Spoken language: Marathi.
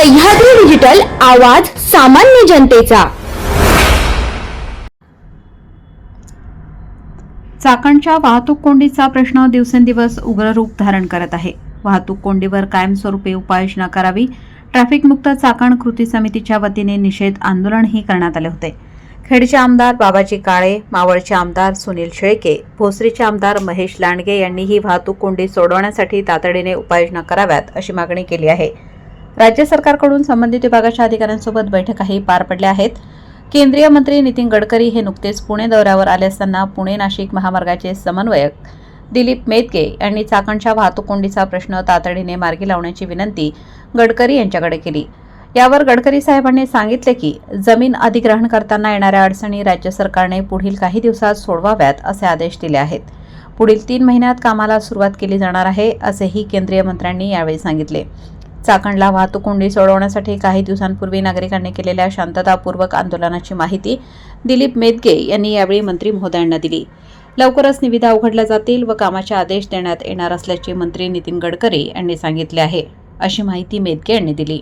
सह्याद्री डिजिटल आवाज सामान्य जनतेचा. चाकणच्या वाहतूक कोंडीचा प्रश्न दिवसेंदिवस उग्र रूप धारण करत आहे. वाहतूक कोंडीवर कायमस्वरूपी उपाययोजना करावी ट्रॅफिक मुक्त चाकण कृती समितीच्या वतीने निषेध आंदोलनही करण्यात आले होते. खेडचे आमदार बाबाजी काळे मावळचे आमदार सुनील शेळके भोसरीचे आमदार महेश लांडगे यांनी ही वाहतूक कोंडी सोडवण्यासाठी तातडीने उपाययोजना कराव्यात अशी मागणी केली आहे. राज्य सरकारकडून संबंधित विभागाच्या अधिकाऱ्यांसोबत बैठकाही पार पडल्या आहेत. केंद्रीय मंत्री नितीन गडकरी हे नुकतेच पुणे दौऱ्यावर आले असताना पुणे नाशिक महामार्गाचे समन्वयक दिलीप मेतके यांनी चाकणच्या वाहतूक कोंडीचा प्रश्न तातडीने मार्गी लावण्याची विनंती गडकरी यांच्याकडे केली. यावर गडकरी साहेबांनी सांगितले की जमीन अधिग्रहण करताना येणाऱ्या अडचणी राज्य सरकारने पुढील काही दिवसात सोडवाव्यात असे आदेश दिले आहेत. पुढील तीन महिन्यात कामाला सुरुवात केली जाणार आहे असेही केंद्रीय मंत्र्यांनी यावेळी सांगितले. चाकणला वाहतूक कोंडी सोडवण्यासाठी काही दिवसांपूर्वी नागरिकांनी केलेल्या शांततापूर्वक आंदोलनाची माहिती दिलीप मेदगे यांनी यावेळी मंत्री महोदयांना दिली. लवकरच निविदा उघडल्या जातील व कामाचे आदेश देण्यात येणार असल्याचे मंत्री नितीन गडकरी यांनी सांगितले आहे. अशी माहिती मेदगे यांनी दिली.